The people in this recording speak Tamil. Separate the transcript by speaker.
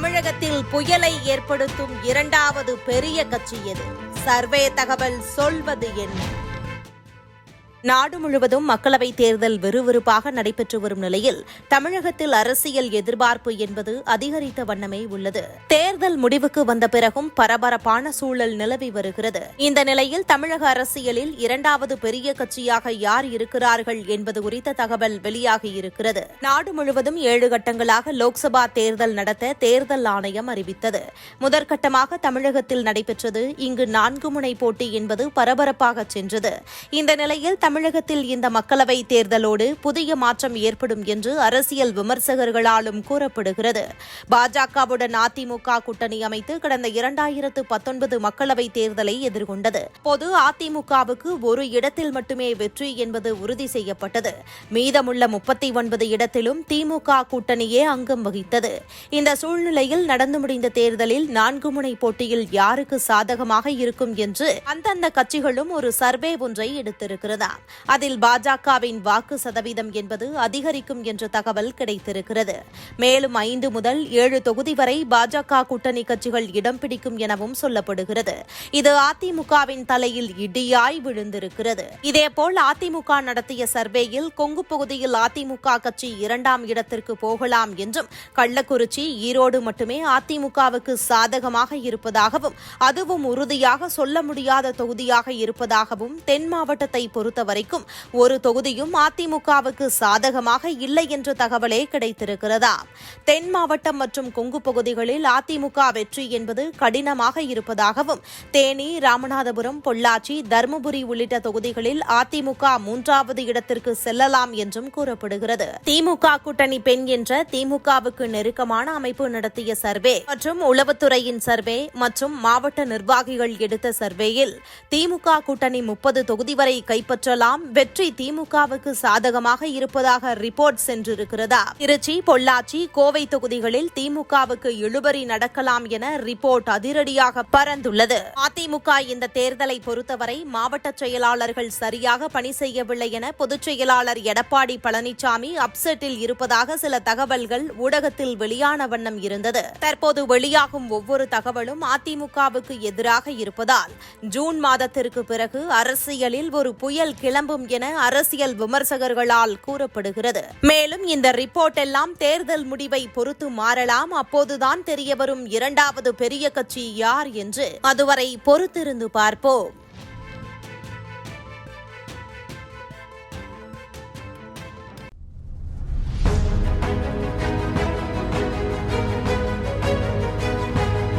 Speaker 1: தமிழகத்தில் புயலை ஏற்படுத்தும் இரண்டாவது பெரிய கட்சி எது? சர்வே தகவல் சொல்வது என்ன? நாடு முழுவதும் மக்களவைத் தேர்தல் விறுவிறுப்பாக நடைபெற்று வரும் நிலையில் தமிழகத்தில் அரசியல் எதிர்பார்ப்பு என்பது அதிகரித்த வண்ணமே உள்ளது. தேர்தல் முடிவுக்கு வந்த பிறகும் பரபரப்பான சூழல் நிலவி வருகிறது. இந்த நிலையில் தமிழக அரசியலில் இரண்டாவது பெரிய கட்சியாக யார் இருக்கிறார்கள் என்பது குறித்த தகவல் வெளியாகியிருக்கிறது நாடு முழுவதும் ஏழு கட்டங்களாக லோக்சபா தேர்தல் நடத்த தேர்தல் ஆணையம் அறிவித்தது. முதற்கட்டமாக தமிழகத்தில் நடைபெற்றது இங்கு நான்கு முனை போட்டி என்பது பரபரப்பாக சென்றது. இந்த நிலையில் தமிழகத்தில் இந்த மக்களவைத் தேர்தலோடு புதிய மாற்றம் ஏற்படும் என்று அரசியல் விமர்சகர்களாலும் கூறப்படுகிறது. பாஜகவுடன் அதிமுக கூட்டணி அமைத்து கடந்த இரண்டாயிரத்து பத்தொன்பது மக்களவைத் தேர்தலை எதிர்கொண்டது. பொது அதிமுகவுக்கு ஒரு இடத்தில் மட்டுமே வெற்றி என்பது உறுதி செய்யப்பட்டது. மீதமுள்ள முப்பத்தி ஒன்பது இடத்திலும் திமுக கூட்டணியே அங்கம் வகித்தது. இந்த சூழ்நிலையில் நடந்து முடிந்த தேர்தலில் நான்கு முனை போட்டியில் யாருக்கு சாதகமாக இருக்கும் என்று அந்தந்த கட்சிகளும் ஒரு சர்வே ஒன்றை எடுத்திருக்கிறதா? அதில் பாஜகவின் வாக்கு சதவீதம் என்பது அதிகரிக்கும் என்ற தகவல் கிடைத்திருக்கிறது. மேலும் ஐந்து முதல் ஏழு தொகுதி வரை பாஜக கூட்டணி கட்சிகள் இடம் பிடிக்கும் எனவும் சொல்லப்படுகிறது. இது அதிமுகவின் தலையில் இடியாய் விழுந்திருக்கிறது. இதேபோல் அதிமுக நடத்திய சர்வேயில் கொங்கு பகுதியில் அதிமுக கட்சி இரண்டாம் இடத்திற்கு போகலாம் என்றும் கள்ளக்குறிச்சி ஈரோடு மட்டுமே அதிமுகவுக்கு சாதகமாக இருப்பதாகவும் அதுவும் உறுதியாக சொல்ல முடியாத தொகுதியாக இருப்பதாகவும் தென் மாவட்டத்தை பொறுத்தவரை வரைக்கும் ஒரு தொகுதியும் அதிமுகவுக்கு சாதகமாக இல்லை என்ற தகவலே கிடைத்திருக்கிறதா? தென் மாவட்டம் மற்றும் கொங்கு பகுதிகளில் அதிமுக வெற்றி என்பது கடினமாக இருப்பதாகவும் தேனி ராமநாதபுரம் பொள்ளாச்சி தருமபுரி உள்ளிட்ட தொகுதிகளில் அதிமுக மூன்றாவது இடத்திற்கு செல்லலாம் என்றும் கூறப்படுகிறது. திமுக கூட்டணி பெண் என்ற திமுகவுக்கு நெருக்கமான அமைப்பு நடத்திய சர்வே மற்றும் உளவுத்துறையின் சர்வே மற்றும் மாவட்ட நிர்வாகிகள் எடுத்த சர்வேயில் திமுக கூட்டணி முப்பது தொகுதி வரை கைப்பற்றலாம் சொல்லலாம் வெற்றி திமுகவுக்கு சாதகமாக இருப்பதாக ரிப்போர்ட் சென்றிருக்கிறதா? திருச்சி பொள்ளாச்சி கோவை தொகுதிகளில் திமுகவுக்கு இழுபறி நடக்கலாம் என ரிப்போர்ட் அதிரடியாக பறந்துள்ளது. அதிமுக இந்த தேர்தலை பொறுத்தவரை மாவட்ட செயலாளர்கள் சரியாக பணி செய்யவில்லை என பொதுச் செயலாளர் எடப்பாடி பழனிசாமி அப்செட்டில் இருப்பதாக சில தகவல்கள் ஊடகத்தில் வெளியான வண்ணம் இருந்தது. தற்போது வெளியாகும் ஒவ்வொரு தகவலும் அதிமுகவுக்கு எதிராக இருப்பதால் ஜூன் மாதத்திற்கு பிறகு அரசியலில் ஒரு புயல் கிளம்பும் என அரசியல் விமர்சகர்களால் கூறப்படுகிறது. மேலும் இந்த ரிப்போர்ட் எல்லாம் தேர்தல் முடிவை பொறுத்து மாறலாம். அப்போதுதான் தெரியவரும் இரண்டாவது பெரிய கட்சி யார் என்று அதுவரை பொறுத்திருந்து பார்ப்போம்.